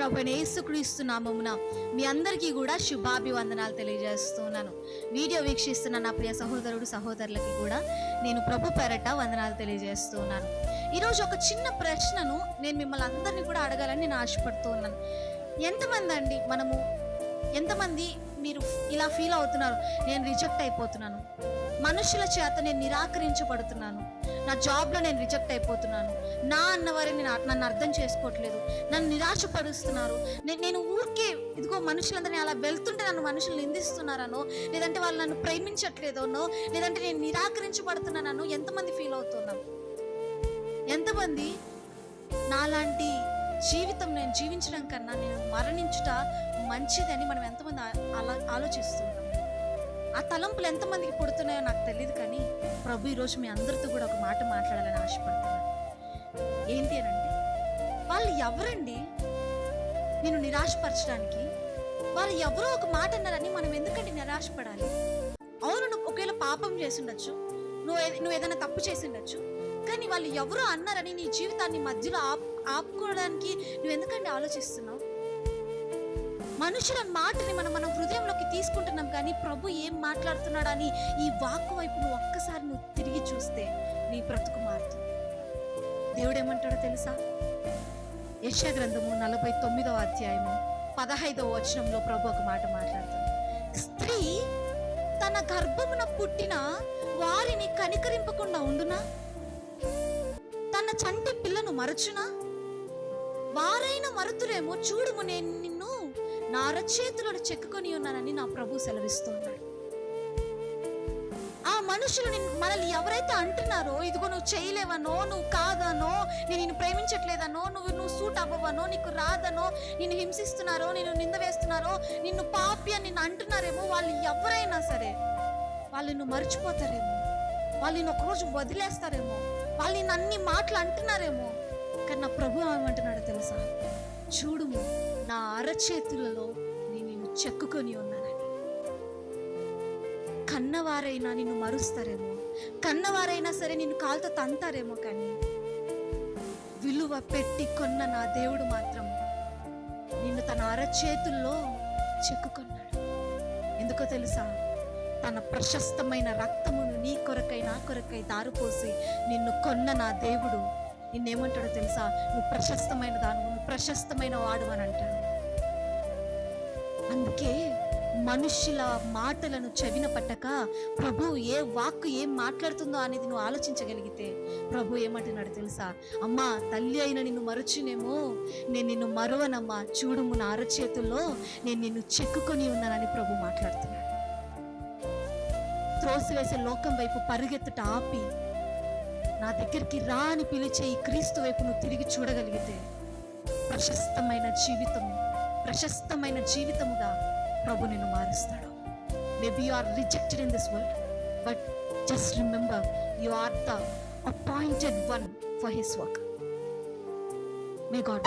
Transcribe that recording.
ప్రభు యేసుక్రీస్తు నామమున మీ అందరికీ కూడా శుభాభివందనాలు తెలియజేస్తున్నాను. వీడియో వీక్షిస్తున్న నా ప్రియ సహోదరుడు సహోదరులకి కూడా నేను ప్రభు పేరట వందనాలు తెలియజేస్తున్నాను. ఈరోజు ఒక చిన్న ప్రశ్నను నేను మిమ్మల్ని అందరినీ కూడా అడగాలని నేను ఆశపడుతున్నాను. ఎంతమంది అండి మనము ఎంతమంది మీరు ఇలా ఫీల్ అవుతున్నారు? నేను రిజెక్ట్ అయిపోతున్నాను. మనుషుల చేత నేను నిరాకరించబడుతున్నాను. నా జాబ్లో నేను రిజెక్ట్ అయిపోతున్నాను. నా అన్నవారిని నా- నన్ను అర్థం చేసుకోవట్లేదు. నన్ను నిరాశపరుస్తున్నారు. నేను ఊరికే ఇదిగో మనుషులందరినీ అలా వెళ్తుంటే నన్ను మనుషులు నిందిస్తున్నారనో లేదంటే వాళ్ళు నన్ను ప్రేమించట్లేదోనో లేదంటే నేను నిరాకరించబడుతున్నానో ఎంతమంది ఫీల్ అవుతున్నాం? ఎంతమంది నాలాంటి జీవితం నేను జీవించడం కన్నా నేను మరణించుట మంచిదని మనం ఎంతమంది అలా ఆలోచిస్తున్నాం? ఆ తలంపులు ఎంతమందికి పుడుతున్నాయో నాకు తెలియదు కానీ ప్రభు ఈరోజు మీ అందరితో కూడా ఒక మాట మాట్లాడాలని ఆశపడుతున్నాను. ఏంటి అని అంటే వాళ్ళు ఎవరండి? నేను నిరాశపరచడానికి వాళ్ళు ఎవరో ఒక మాట అన్నారని మనం ఎందుకంటే నిరాశపడాలి? అవును నువ్వు ఒకవేళ పాపం చేసిండొచ్చు నువ్వు నువ్వు ఏదైనా తప్పు చేసిండొచ్చు కానీ వాళ్ళు ఎవరో అన్నారని నీ జీవితాన్ని మధ్యలో ఆప్ ఆపుకోవడానికి నువ్వు ఎందుకంటే ఆలోచిస్తున్నావు? మనుషుల మాటని మనం మన హృదయంలోకి తీసుకుంటున్నాం కానీ ప్రభు ఏం మాట్లాడుతున్నాడని ఈ వాక్కు వైపు నువ్వు ఒక్కసారి నువ్వు తిరిగి చూస్తే నీ బ్రతుకు మారుతుంది. దేవుడు ఏమంటాడో తెలుసా? యశ గ్రంథము నలభై తొమ్మిదవ అధ్యాయము పదహైదవ వచనంలో ప్రభు ఒక మాట మాట్లాడుతాడు. స్త్రీ తన గర్భమున పుట్టిన వారిని కనికరింపకుండా ఉండునా? తన చంటి పిల్లను మరచునా? వారైన మరుతురేమో చూడుము నేను నా అరచేతులను చెక్కుకొని ఉన్నానని నా ప్రభు సెలవిస్తున్నాడు. ఆ మనుషులు నిన్ను- మనల్ని ఎవరైతే అంటున్నారో ఇదిగో నువ్వు చేయలేవనో నువ్వు కాదనో నేను నిన్ను ప్రేమించట్లేదనో నువ్వు నువ్వు సూట్ అవ్వవనో నీకు రాదనో నిన్ను హింసిస్తున్నారో నిన్ను నింద వేస్తున్నారో నిన్ను పాపి అని నిన్ను అంటున్నారేమో వాళ్ళు ఎవరైనా సరే వాళ్ళు నిన్ను మర్చిపోతారేమో వాళ్ళు నిన్ను ఒకరోజు వదిలేస్తారేమో వాళ్ళు నిన్ను అన్ని మాటలు అంటున్నారేమో కానీ నా ప్రభు ఏమంటున్నాడో తెలుసా? చూడుము నా అరచేతులలో నేను చెక్కుకొని ఉన్నానని. కన్నవారైనా నిన్ను మరుస్తారేమో కన్నవారైనా సరే నిన్ను కాలుతో తంతారేమో కానీ విలువ పెట్టి కొన్న నా దేవుడు మాత్రం నిన్ను తన అరచేతుల్లో చెక్కుకున్నాడు. ఎందుకో తెలుసా? తన ప్రశస్తమైన రక్తమును నీ కొరకై నా కొరకై దారిపోసి నిన్ను కొన్న నా దేవుడు నిన్నేమంటాడో తెలుసా? నువ్వు ప్రశస్తమైన దాను నువ్వు ప్రశస్తమైన వాడు అని అంటాడు. అందుకే మనుషుల మాటలను చెవిన పట్టక ప్రభు ఏ వాక్కు ఏం మాట్లాడుతుందో అనేది నువ్వు ఆలోచించగలిగితే ప్రభు ఏమంటున్నాడు తెలుసా? అమ్మా తల్లి అయిన నిన్ను మరుచునేమో నేను నిన్ను మరువనమ్మా. చూడుము నా అరచేతుల్లో నేను నిన్ను చెక్కుకొని ఉన్నానని ప్రభు మాట్లాడుతున్నాడు. త్రోసివేసే లోకం వైపు పరిగెత్తుట ఆపి నా దగ్గరికి రా అని పిలిచే ఈ క్రీస్తు వైపు నువ్వు తిరిగి చూడగలిగితే ప్రశస్తమైన జీవితం ప్రశస్తమైన జీవితముగా ప్రభు నిన్ను మారుస్తాడు. Maybe you are rejected in this world but just remember you are the appointed one for his work may God